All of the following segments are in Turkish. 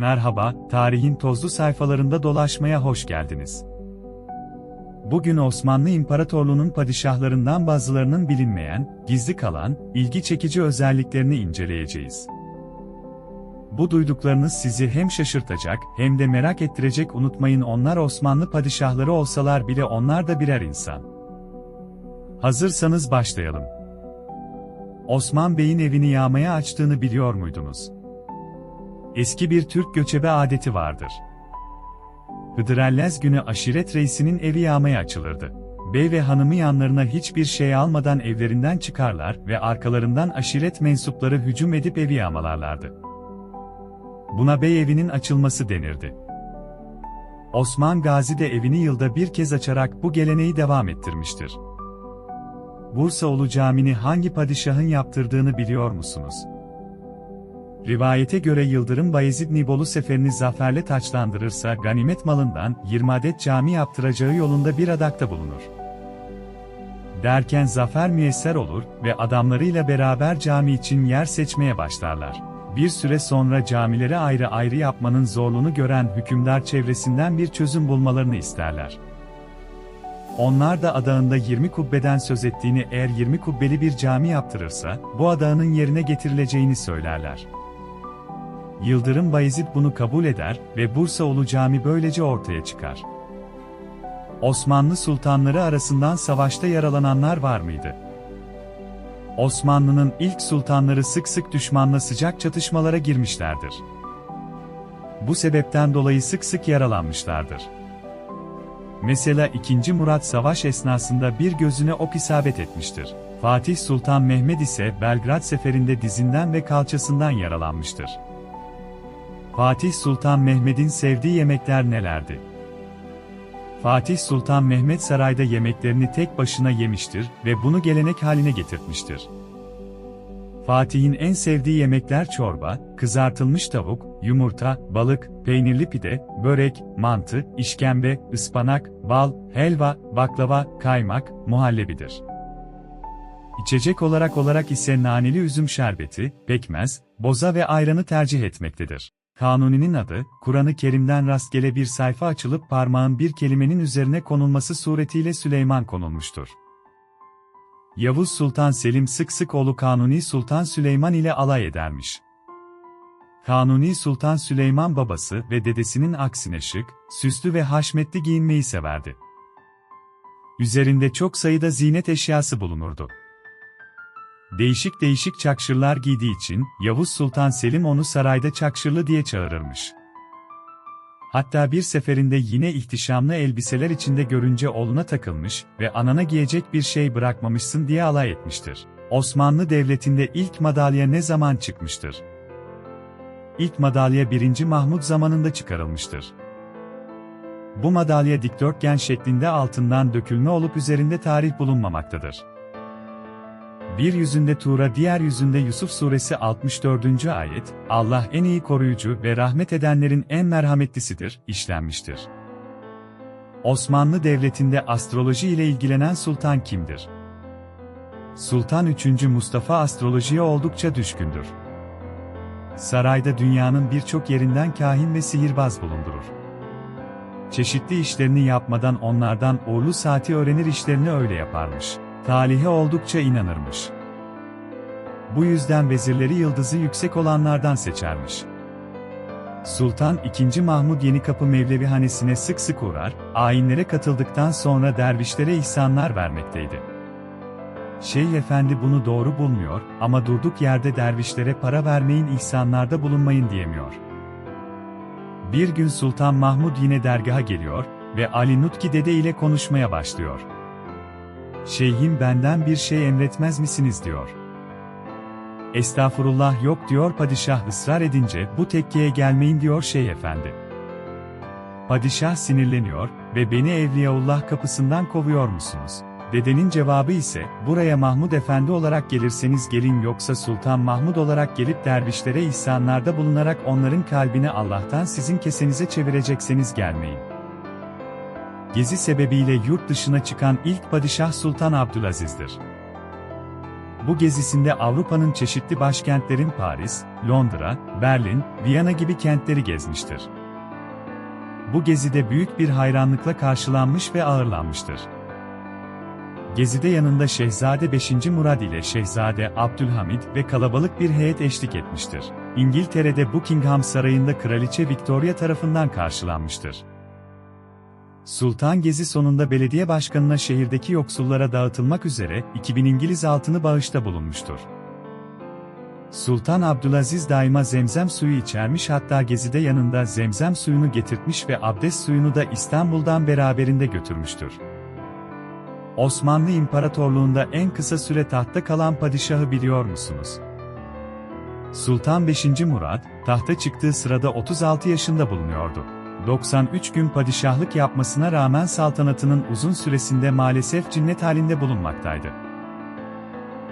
Merhaba, tarihin tozlu sayfalarında dolaşmaya hoş geldiniz. Bugün Osmanlı İmparatorluğu'nun padişahlarından bazılarının bilinmeyen, gizli kalan, ilgi çekici özelliklerini inceleyeceğiz. Bu duyduklarınız sizi hem şaşırtacak hem de merak ettirecek unutmayın onlar Osmanlı padişahları olsalar bile onlar da birer insan. Hazırsanız başlayalım. Osman Bey'in evini yağmaya açtığını biliyor muydunuz? Eski bir Türk göçebe adeti vardır. Hıdrellez günü aşiret reisinin evi yağmaya açılırdı. Bey ve hanımı yanlarına hiçbir şey almadan evlerinden çıkarlar ve arkalarından aşiret mensupları hücum edip evi yağmalarlardı. Buna bey evinin açılması denirdi. Osman Gazi de evini yılda bir kez açarak bu geleneği devam ettirmiştir. Bursaoğlu Camii'ni hangi padişahın yaptırdığını biliyor musunuz? Rivayete göre Yıldırım Bayezid Nibolu seferini zaferle taçlandırırsa ganimet malından 20 adet cami yaptıracağı yolunda bir adakta bulunur. Derken zafer müyesser olur ve adamlarıyla beraber cami için yer seçmeye başlarlar. Bir süre sonra camileri ayrı ayrı yapmanın zorluğunu gören hükümdar çevresinden bir çözüm bulmalarını isterler. Onlar da adağında 20 kubbeden söz ettiğini eğer 20 kubbeli bir cami yaptırırsa, bu adağının yerine getirileceğini söylerler. Yıldırım Bayezid bunu kabul eder ve Bursaoğlu Cami böylece ortaya çıkar. Osmanlı sultanları arasından savaşta yaralananlar var mıydı? Osmanlı'nın ilk sultanları sık sık düşmanla sıcak çatışmalara girmişlerdir. Bu sebepten dolayı sık sık yaralanmışlardır. Mesela 2. Murat savaş esnasında bir gözüne ok isabet etmiştir. Fatih Sultan Mehmed ise Belgrad seferinde dizinden ve kalçasından yaralanmıştır. Fatih Sultan Mehmed'in sevdiği yemekler nelerdi? Fatih Sultan Mehmet sarayda yemeklerini tek başına yemiştir ve bunu gelenek haline getirtmiştir. Fatih'in en sevdiği yemekler çorba, kızartılmış tavuk, yumurta, balık, peynirli pide, börek, mantı, işkembe, ıspanak, bal, helva, baklava, kaymak, muhallebidir. İçecek olarak olarak ise naneli üzüm şerbeti, pekmez, boza ve ayranı tercih etmektedir. Kanuni'nin adı, Kur'an-ı Kerim'den rastgele bir sayfa açılıp parmağın bir kelimenin üzerine konulması suretiyle Süleyman konulmuştur. Yavuz Sultan Selim sık sık oğlu Kanuni Sultan Süleyman ile alay edermiş. Kanuni Sultan Süleyman babası ve dedesinin aksine şık, süslü ve haşmetli giyinmeyi severdi. Üzerinde çok sayıda zinet eşyası bulunurdu. Değişik değişik çakşırlar giydiği için Yavuz Sultan Selim onu sarayda çakşırlı diye çağırırmış. Hatta bir seferinde yine ihtişamlı elbiseler içinde görünce oğluna takılmış ve anana giyecek bir şey bırakmamışsın diye alay etmiştir. Osmanlı Devleti'nde ilk madalya ne zaman çıkmıştır? İlk madalya 1. Mahmud zamanında çıkarılmıştır. Bu madalya dikdörtgen şeklinde altından dökülme olup üzerinde tarih bulunmamaktadır. Bir yüzünde Tura diğer yüzünde Yusuf suresi 64. ayet, Allah en iyi koruyucu ve rahmet edenlerin en merhametlisidir, işlenmiştir. Osmanlı Devleti'nde astroloji ile ilgilenen sultan kimdir? Sultan 3. Mustafa astrolojiye oldukça düşkündür. Sarayda dünyanın birçok yerinden kahin ve sihirbaz bulundurur. Çeşitli işlerini yapmadan onlardan uğurlu saati öğrenir işlerini öyle yaparmış talihe oldukça inanırmış. Bu yüzden vezirleri yıldızı yüksek olanlardan seçermiş. Sultan II. Mahmud Yenikapı Mevlevi hanesine sık sık uğrar, ayinlere katıldıktan sonra dervişlere ihsanlar vermekteydi. Şeyh Efendi bunu doğru bulmuyor ama durduk yerde dervişlere para vermeyin ihsanlarda bulunmayın diyemiyor. Bir gün Sultan Mahmud yine dergaha geliyor ve Ali Nutki Dede ile konuşmaya başlıyor. Şeyhim benden bir şey emretmez misiniz diyor. Estağfurullah yok diyor padişah ısrar edince bu tekkeye gelmeyin diyor şeyh efendi. Padişah sinirleniyor ve beni Evliyaullah kapısından kovuyor musunuz? Dedenin cevabı ise, buraya Mahmud Efendi olarak gelirseniz gelin yoksa Sultan Mahmud olarak gelip dervişlere ihsanlarda bulunarak onların kalbini Allah'tan sizin kesenize çevirecekseniz gelmeyin. Gezi sebebiyle yurt dışına çıkan ilk padişah Sultan Abdülaziz'dir. Bu gezisinde Avrupa'nın çeşitli başkentlerin Paris, Londra, Berlin, Viyana gibi kentleri gezmiştir. Bu gezide büyük bir hayranlıkla karşılanmış ve ağırlanmıştır. Gezide yanında Şehzade 5. Murad ile Şehzade Abdülhamid ve kalabalık bir heyet eşlik etmiştir. İngiltere'de Buckingham Sarayı'nda Kraliçe Victoria tarafından karşılanmıştır. Sultan Gezi sonunda belediye başkanına şehirdeki yoksullara dağıtılmak üzere 2000 İngiliz altını bağışta bulunmuştur. Sultan Abdülaziz daima zemzem suyu içermiş hatta Gezi'de yanında zemzem suyunu getirtmiş ve abdest suyunu da İstanbul'dan beraberinde götürmüştür. Osmanlı İmparatorluğunda en kısa süre tahtta kalan padişahı biliyor musunuz? Sultan 5. Murad, tahta çıktığı sırada 36 yaşında bulunuyordu. 93 gün padişahlık yapmasına rağmen saltanatının uzun süresinde maalesef cinnet halinde bulunmaktaydı.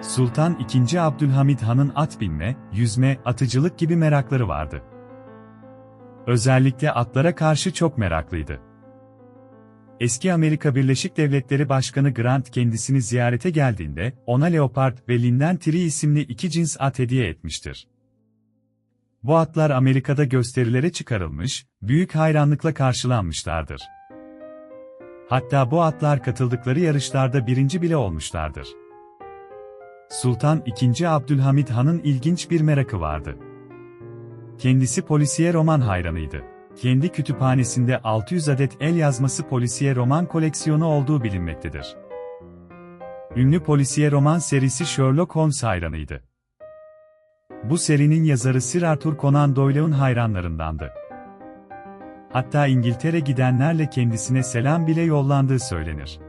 Sultan II. Abdülhamid Han'ın at binme, yüzme, atıcılık gibi merakları vardı. Özellikle atlara karşı çok meraklıydı. Eski Amerika Birleşik Devletleri Başkanı Grant kendisini ziyarete geldiğinde, ona Leopard ve Linden Tree isimli iki cins at hediye etmiştir. Bu atlar Amerika'da gösterilere çıkarılmış, büyük hayranlıkla karşılanmışlardır. Hatta bu atlar katıldıkları yarışlarda birinci bile olmuşlardır. Sultan II. Abdülhamid Han'ın ilginç bir merakı vardı. Kendisi polisiye roman hayranıydı. Kendi kütüphanesinde 600 adet el yazması polisiye roman koleksiyonu olduğu bilinmektedir. Ünlü polisiye roman serisi Sherlock Holmes hayranıydı. Bu serinin yazarı Sir Arthur Conan Doyle'un hayranlarındandı. Hatta İngiltere gidenlerle kendisine selam bile yollandığı söylenir.